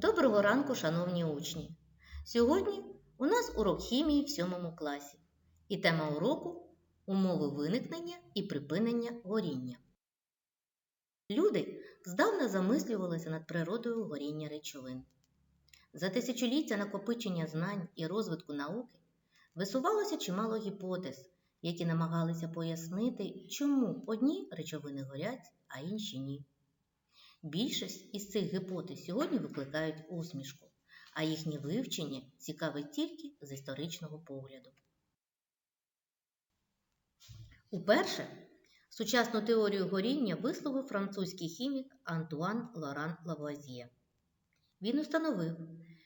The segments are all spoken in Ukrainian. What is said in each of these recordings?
Доброго ранку, шановні учні! Сьогодні у нас урок хімії в 7 класі. І тема уроку умови виникнення і припинення горіння. Люди здавна замислювалися над природою горіння речовин. За тисячоліття накопичення знань і розвитку науки висувалося чимало гіпотез, які намагалися пояснити, чому одні речовини горять, а інші ні. Більшість із цих гіпотез сьогодні викликають усмішку, а їхнє вивчення цікавить тільки з історичного погляду. Уперше сучасну теорію горіння висловив французький хімік Антуан Лоран Лавуазьє. Він установив,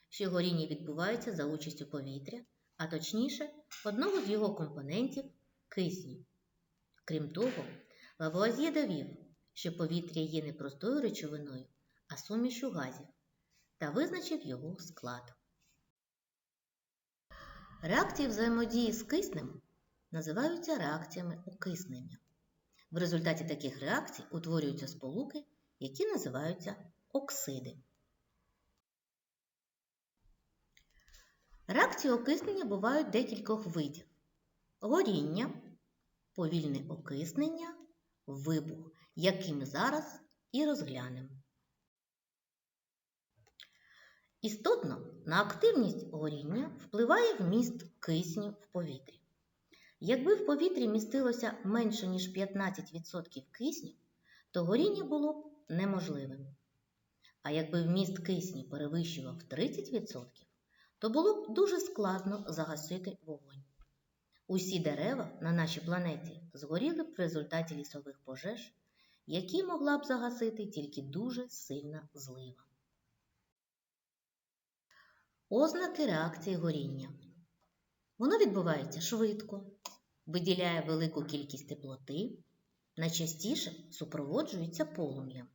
що горіння відбувається за участю повітря, а точніше, одного з його компонентів кисню. Крім того, Лавуазьє довів, що повітря є не простою речовиною, а сумішю газів, та визначив його склад. Реакції взаємодії з киснем називаються реакціями окиснення. В результаті таких реакцій утворюються сполуки, які називаються оксиди. Реакції окиснення бувають декількох видів: горіння, повільне окиснення, вибух, який ми зараз і розглянемо. Істотно на активність горіння впливає вміст кисню в повітрі. Якби в повітрі містилося менше, ніж 15% кисню, то горіння було б неможливим. А якби вміст кисню перевищував 30%, то було б дуже складно загасити вогонь. Усі дерева на нашій планеті згоріли б в результаті лісових пожеж, які могла б загасити тільки дуже сильна злива. Ознаки реакції горіння. Воно відбувається швидко, виділяє велику кількість теплоти, найчастіше супроводжується полум'ям.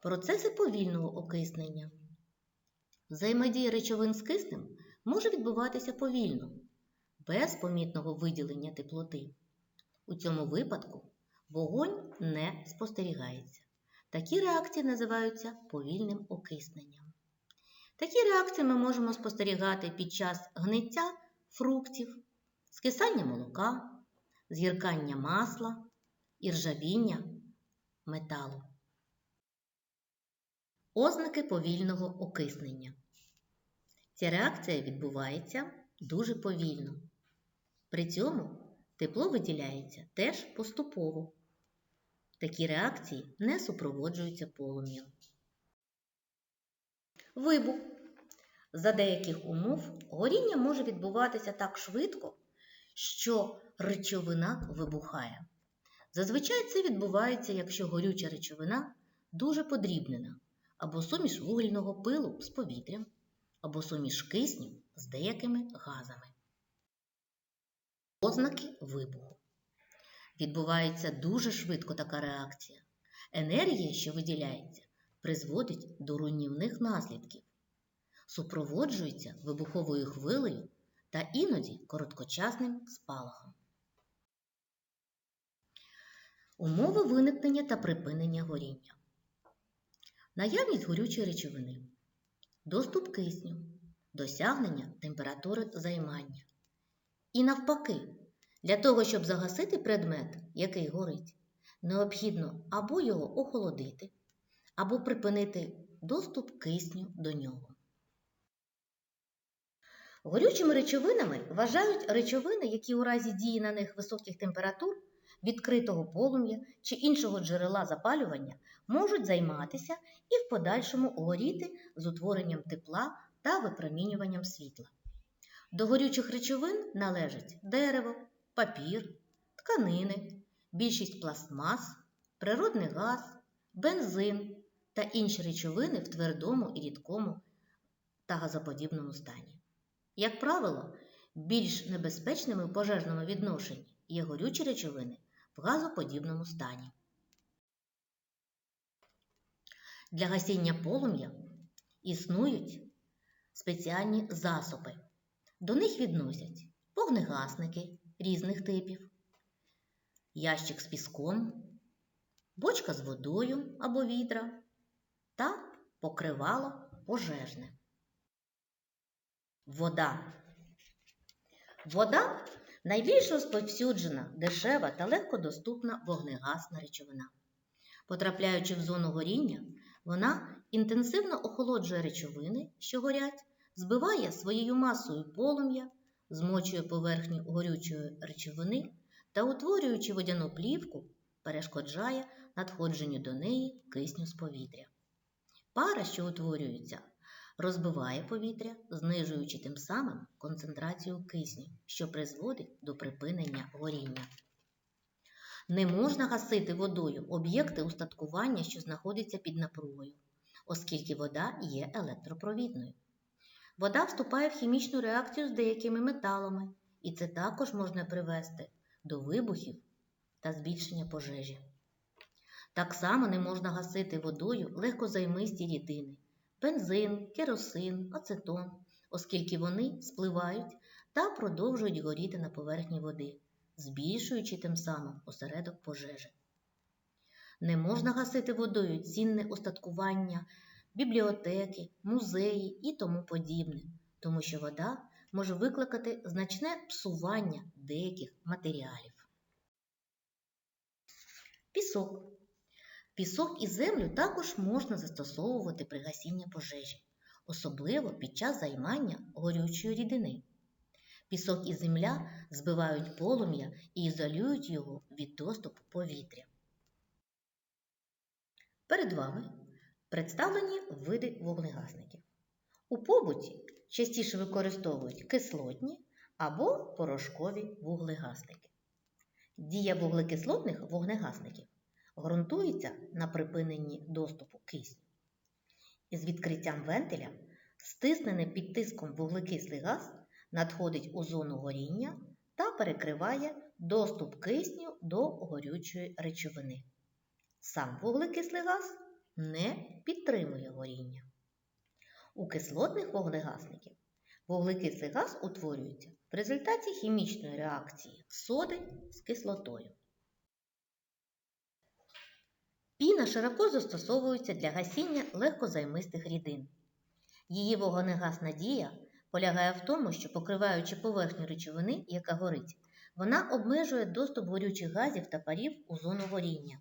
Процеси повільного окиснення. Взаємодія речовин з киснем може відбуватися повільно, без помітного виділення теплоти. У цьому випадку вогонь не спостерігається. Такі реакції називаються повільним окисненням. Такі реакції ми можемо спостерігати під час гниття фруктів, скисання молока, згіркання масла, іржавіння металу. Ознаки повільного окиснення. Ця реакція відбувається дуже повільно. При цьому тепло виділяється теж поступово. Такі реакції не супроводжуються полум'ям. Вибух. За деяких умов горіння може відбуватися так швидко, що речовина вибухає. Зазвичай це відбувається, якщо горюча речовина дуже подрібнена, або суміш вугільного пилу з повітрям, або суміш кисню з деякими газами. Ознаки вибуху. Відбувається дуже швидко така реакція. Енергія, що виділяється, призводить до руйнівних наслідків, супроводжується вибуховою хвилею та іноді короткочасним спалахом. Умови виникнення та припинення горіння. Наявність горючої речовини, доступ кисню, досягнення температури займання. І навпаки, для того, щоб загасити предмет, який горить, необхідно або його охолодити, або припинити доступ кисню до нього. Горючими речовинами вважають речовини, які у разі дії на них високих температур, відкритого полум'я чи іншого джерела запалювання можуть займатися і в подальшому горіти з утворенням тепла та випромінюванням світла. До горючих речовин належать дерево, папір, тканини, більшість пластмас, природний газ, бензин та інші речовини в твердому і рідкому та газоподібному стані. Як правило, більш небезпечними в пожежному відношенні є горючі речовини в газоподібному стані. Для гасіння полум'я існують спеціальні засоби. До них відносять вогнегасники різних типів, ящик з піском, бочка з водою або відра та покривало пожежне. Вода. Вода найбільш розповсюджена, дешева та легкодоступна вогнегасна речовина. Потрапляючи в зону горіння, вона інтенсивно охолоджує речовини, що горять, збиває своєю масою полум'я, змочує поверхню горючої речовини та, утворюючи водяну плівку, перешкоджає надходженню до неї кисню з повітря. Пара, що утворюється, розбиває повітря, знижуючи тим самим концентрацію кисню, що призводить до припинення горіння. Не можна гасити водою об'єкти устаткування, що знаходяться під напругою, оскільки вода є електропровідною. Вода вступає в хімічну реакцію з деякими металами, і це також можна привести до вибухів та збільшення пожежі. Так само не можна гасити водою легкозаймисті рідини бензин, керосин, ацетон, оскільки вони спливають та продовжують горіти на поверхні води, збільшуючи тим самим осередок пожежі. Не можна гасити водою цінне устаткування, бібліотеки, музеї і тому подібне, тому що вода може викликати значне псування деяких матеріалів. Пісок. Пісок і землю також можна застосовувати при гасінні пожежі, особливо під час займання горючої рідини. Пісок і земля збивають полум'я і ізолюють його від доступу повітря. Перед вами представлені види вогнегасників. У побуті частіше використовують кислотні або порошкові вуглегасники. Дія вуглекислотних вогнегасників ґрунтується на припиненні доступу кисню. Із відкриттям вентиля стиснений під тиском вуглекислий газ надходить у зону горіння та перекриває доступ кисню до горючої речовини. Сам вуглекислий газ не підтримує горіння. У кислотних вуглегасників вуглекислий газ утворюється в результаті хімічної реакції соди з кислотою. Піна широко застосовується для гасіння легкозаймистих рідин. Її вогнегасна дія полягає в тому, що покриваючи поверхню речовини, яка горить, вона обмежує доступ горючих газів та парів у зону горіння,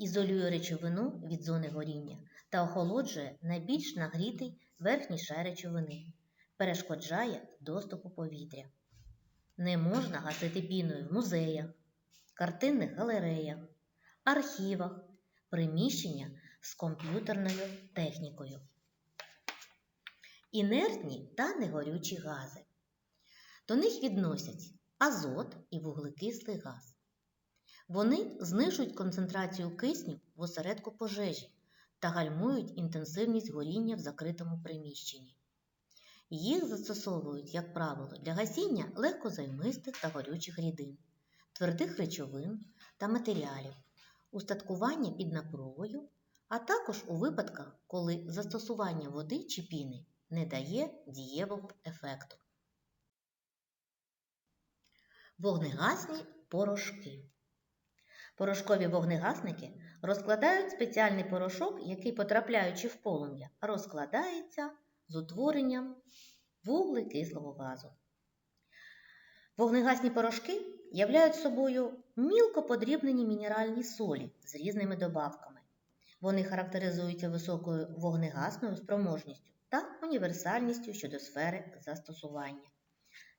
ізолює речовину від зони горіння та охолоджує найбільш нагрітий верхній шар речовини, перешкоджає доступу повітря. Не можна гасити піною в музеях, картинних галереях, архівах, приміщення з комп'ютерною технікою. Інертні та негорючі гази. До них відносять азот і вуглекислий газ. Вони знижують концентрацію кисню в осередку пожежі та гальмують інтенсивність горіння в закритому приміщенні. Їх застосовують, як правило, для гасіння легкозаймистих та горючих рідин, твердих речовин та матеріалів, устаткування під напругою, а також у випадках, коли застосування води чи піни не дає дієвого ефекту. Вогнегасні порошки. Порошкові вогнегасники розкладають спеціальний порошок, який, потрапляючи в полум'я, розкладається з утворенням вуглекислого газу. Вогнегасні порошки являють собою мілко подрібнені мінеральні солі з різними добавками. Вони характеризуються високою вогнегасною спроможністю та універсальністю щодо сфери застосування.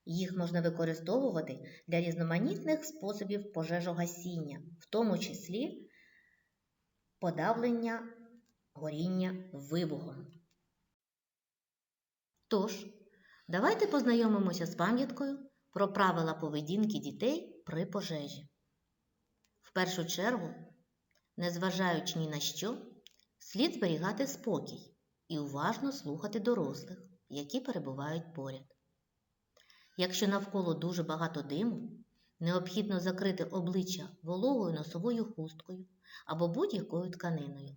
Їх можна використовувати для різноманітних способів пожежогасіння, в тому числі подавлення горіння вибухом. Тож, давайте познайомимося з пам'яткою про правила поведінки дітей при пожежі. В першу чергу, незважаючи ні на що, слід зберігати спокій і уважно слухати дорослих, які перебувають поряд. Якщо навколо дуже багато диму, необхідно закрити обличчя вологою носовою хусткою або будь-якою тканиною.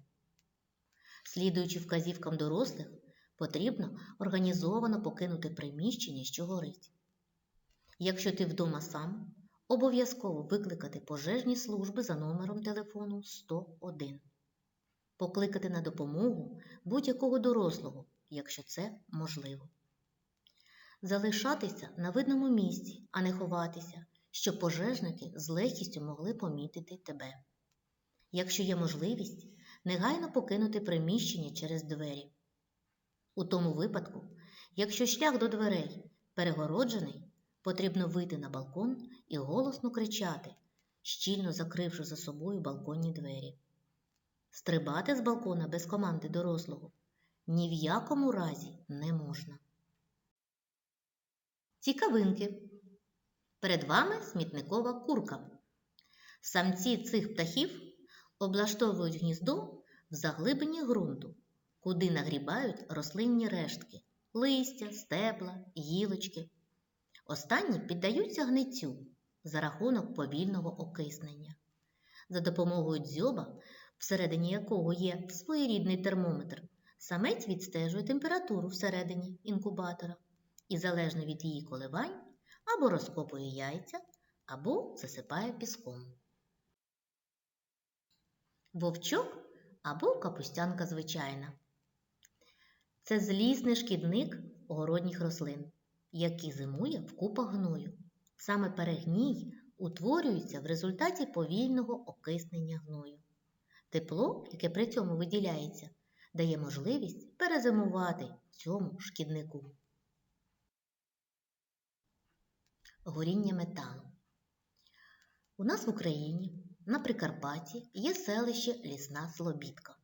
Слідуючи вказівкам дорослих, потрібно організовано покинути приміщення, що горить. Якщо ти вдома сам, обов'язково викликати пожежні служби за номером телефону 101. покликати на допомогу будь-якого дорослого, якщо це можливо. Залишатися на видному місці, а не ховатися, щоб пожежники з легкістю могли помітити тебе. Якщо є можливість, негайно покинути приміщення через двері. У тому випадку, якщо шлях до дверей перегороджений, потрібно вийти на балкон і голосно кричати, щільно закривши за собою балконні двері. Стрибати з балкона без команди дорослого ні в якому разі не можна. Цікавинки. Перед вами смітникова курка. Самці цих птахів облаштовують гніздо в заглибині ґрунту, куди нагрібають рослинні рештки, листя, стебла, гілочки. Останні піддаються гниттю за рахунок повільного окиснення. За допомогою дзьоба, всередині якого є своєрідний термометр, самець відстежує температуру всередині інкубатора і залежно від її коливань або розкопує яйця, або засипає піском. Вовчок або капустянка звичайна. Це злісний шкідник городніх рослин, який зимує в купах гною. Саме перегній утворюється в результаті повільного окиснення гною. Тепло, яке при цьому виділяється, дає можливість перезимувати цьому шкіднику. Горіння метану. У нас в Україні на Прикарпатті є селище Лісна Слобідка.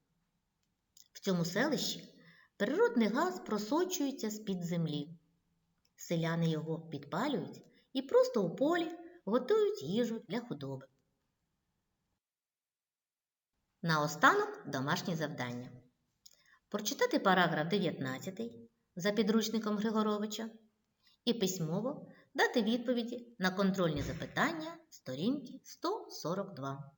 В цьому селищі природний газ просочується з-під землі. Селяни його підпалюють і просто у полі готують їжу для худоби. Наостанок домашнє завдання. Прочитати параграф 19 за підручником Григоровича і письмово дати відповіді на контрольні запитання сторінки 142.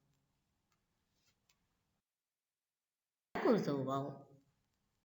Дякую за увагу!